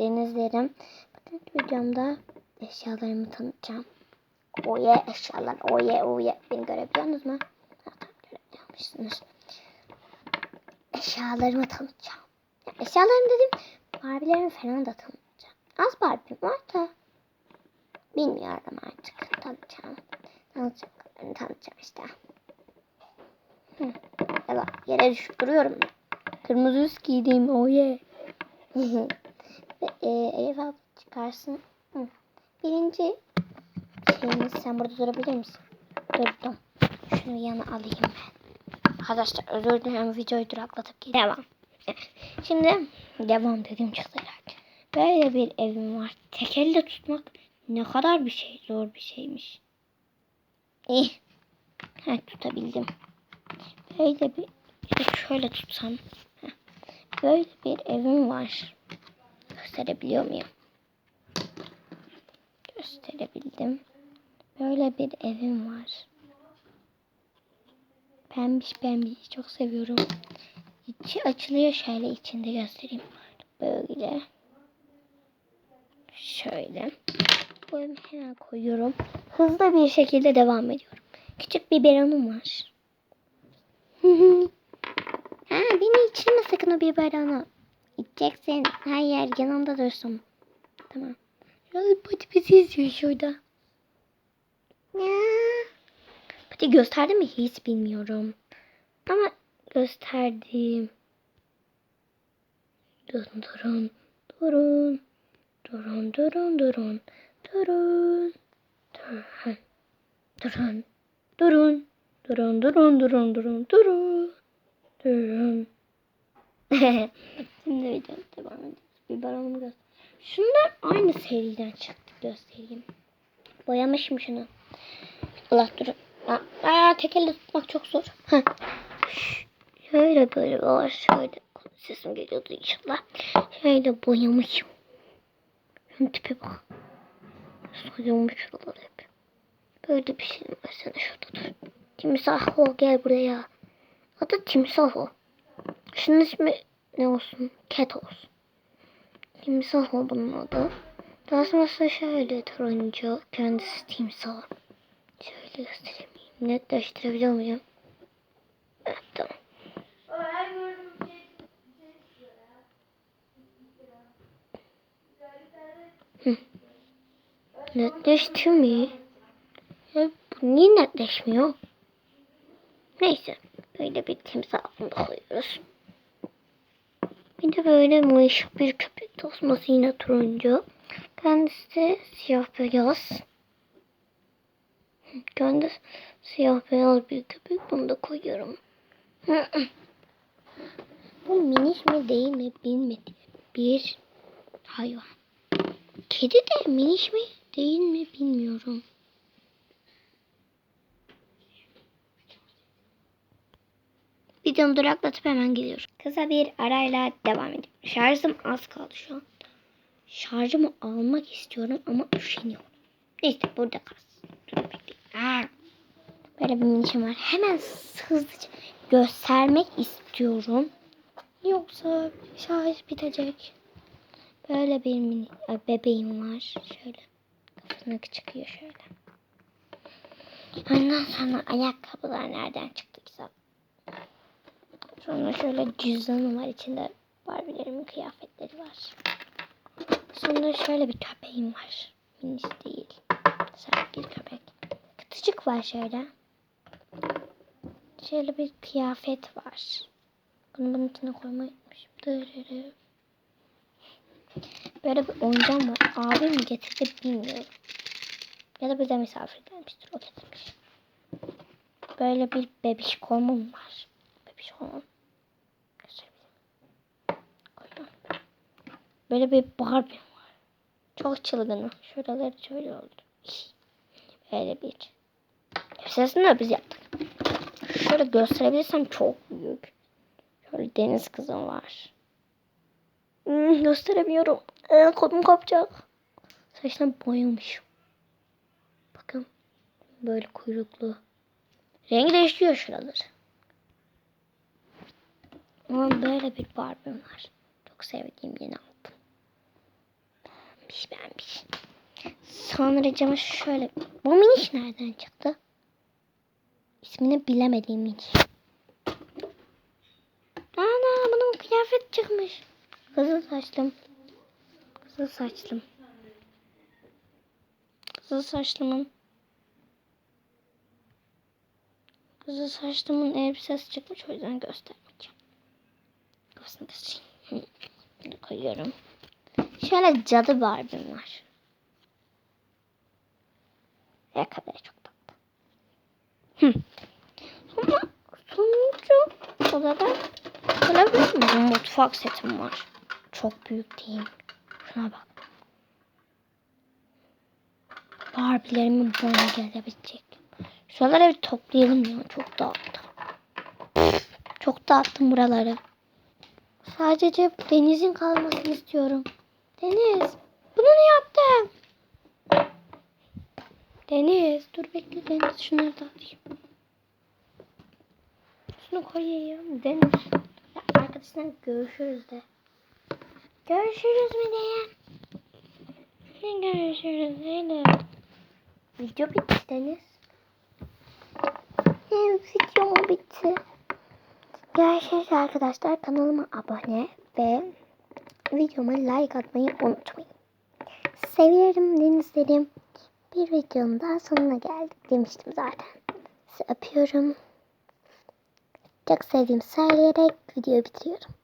denizlerim. Bakın videomda eşyalarımı tanıtacağım. Oye eşyalar. Oye oye. Beni görebiliyorsunuz mu? Ha, tamam görebiliyormuşsunuz. Eşyalarımı tanıtacağım. Ya, eşyalarım dedim. Barbie'lerimi falan da tanıtacağım. Az Barbie'm var da. Bilmiyorum artık. Tanıtacağım. Tanıtacağım. Tanıtacağım işte. Hı. Yere düşüp duruyorum. Kırmızı üst giydim. Oye. Ve e, Elif abla çıkarsın. Hı. Birinci şeyimiz sen burada durabilir misin? Durdum. Şunu yana alayım ben. Arkadaşlar özür dilerim videoyu duraklatıp gidelim. Devam. Şimdi devam dedim çıktılar. Böyle bir evim var. Tek elle tutmak ne kadar bir şey zor bir şeymiş. İyi. Ha, tutabildim. Böyle bir şöyle tutsam. Böyle bir evim var. Gösterebiliyor muyum? Gösterebildim. Böyle bir evim var. Pembiş pembiş çok seviyorum. İçi açılıyor şöyle içinde göstereyim. Böyle. Şöyle. Evimi hemen koyuyorum. Hızlı bir şekilde devam ediyorum. Küçük bir biberonum var. ha, beni içirme sakın o biberonu. İçeceksin. Hayır yanımda dursun. Tamam. Pati pati izliyor şurada. Pati gösterdi mi hiç bilmiyorum. Ama gösterdim. Durun durun. Durun. Durun durun durun. Durun. Durun. Durun. Durun. Durun durun durun durun durun. Durun. Şimdi video devam ediyoruz. Biberonumu göster. Şunlar aynı seriden çıktı göstereyim. Boyamışım şunu. Allah durun. Aa, aa, tek elle tutmak çok zor. Heh. Şöyle böyle var. Şöyle sesim geliyordu inşallah. Şöyle boyamışım. Şunun tipe bak. Soyulmuş şuralar hep. Böyle bir şey var sana şurada dur. Timsah o gel buraya. Adı timsah o. Şunun ismi ne olsun? Cat olsun. Timsah o bunun adı. Daha şöyle turuncu. Kendisi timsah. Şöyle göstereyim. Netleştirebiliyor muyum? Evet tamam. Hı. Netleşti mi? Ya bu niye netleşmiyor? Neyse. Böyle bir timsahını koyuyoruz. Bir de böyle mayışık bir köpek tosması yine turuncu. Kendisi siyah beyaz. Kendisi siyah beyaz bir köpek. Bunu da koyuyorum. Bu miniş mi değil mi bilmedim. Bir hayvan. Kedi de miniş mi değil mi bilmiyorum. Videomu duraklatıp hemen gidiyorum. Kısa bir arayla devam ediyorum. Şarjım az kaldı şu an. Şarjımı almak istiyorum ama üşeniyorum. Neyse burada kalsın. Dur Böyle bir minişim var. Hemen hızlıca göstermek istiyorum. Yoksa şarj bitecek. Böyle bir mini bebeğim var. Şöyle kafasına çıkıyor şöyle. Ondan sonra ayakkabılar nereden çıktı güzel. Sonra şöyle cüzdanım var. içinde Barbie'lerimin kıyafetleri var. Sonra şöyle bir köpeğim var. Minis değil. Sert bir köpek. Kıtıcık var şöyle. Şöyle bir kıyafet var. Bunu bunun içine koymayı. Böyle bir oyuncağım var. Abim mi getirdi bilmiyorum. Ya da bize misafir gelmiştir. O getirmiş. Böyle bir bebiş komum var. Bebiş komum. Koyuyorum. Böyle bir Barbie var. Çok çılgın. Şuraları şöyle oldu. Böyle bir. Hepsini de biz yaptık. Şöyle gösterebilirsem çok büyük. Şöyle deniz kızım var. Hmm, gösteremiyorum. Ee, kolum kopacak. Saçlarım boyamışım. Bakın. Böyle kuyruklu. Rengi değişiyor şuraları. Ama böyle bir Barbie'm var. Çok sevdiğim aldım. Beğenmiş beğenmiş. Sonra cama şöyle. Bu miniş nereden çıktı? İsmini bilemediğim miniş. Ana bunun kıyafet çıkmış. Kızıl saçlım. Kızıl saçlım. Kızıl saçlımın. Kızıl saçlımın elbisesi çıkmış o yüzden göstermeyeceğim. Kafasını koyuyorum. Şöyle cadı Barbie'm var. Ayakkabıları çok tatlı. Hı. Sonra sonuncu odada görebilir miyim? Mutfak setim var. Çok büyük değil. Şuna bak. Barbie'lerimi bana gelebilecek. Şuraları bir toplayalım ya. Çok dağıttım. Çok dağıttım buraları. Sadece denizin kalmasını istiyorum. Deniz. Bunu ne yaptın? Deniz. Dur bekle Deniz. Şunları da atayım. Şunu koyayım. Deniz. Arkadaşlar görüşürüz de. Görüşürüz mü diye. Ne görüşürüz Zeynep? Video bitti Deniz. Ne video mu bitti? Görüşürüz arkadaşlar. Kanalıma abone ve videoma like atmayı unutmayın. Seviyorum denizlerim. Bir videonun daha sonuna geldik demiştim zaten. Sizi öpüyorum. Çok sevdiğimi söyleyerek videoyu bitiriyorum.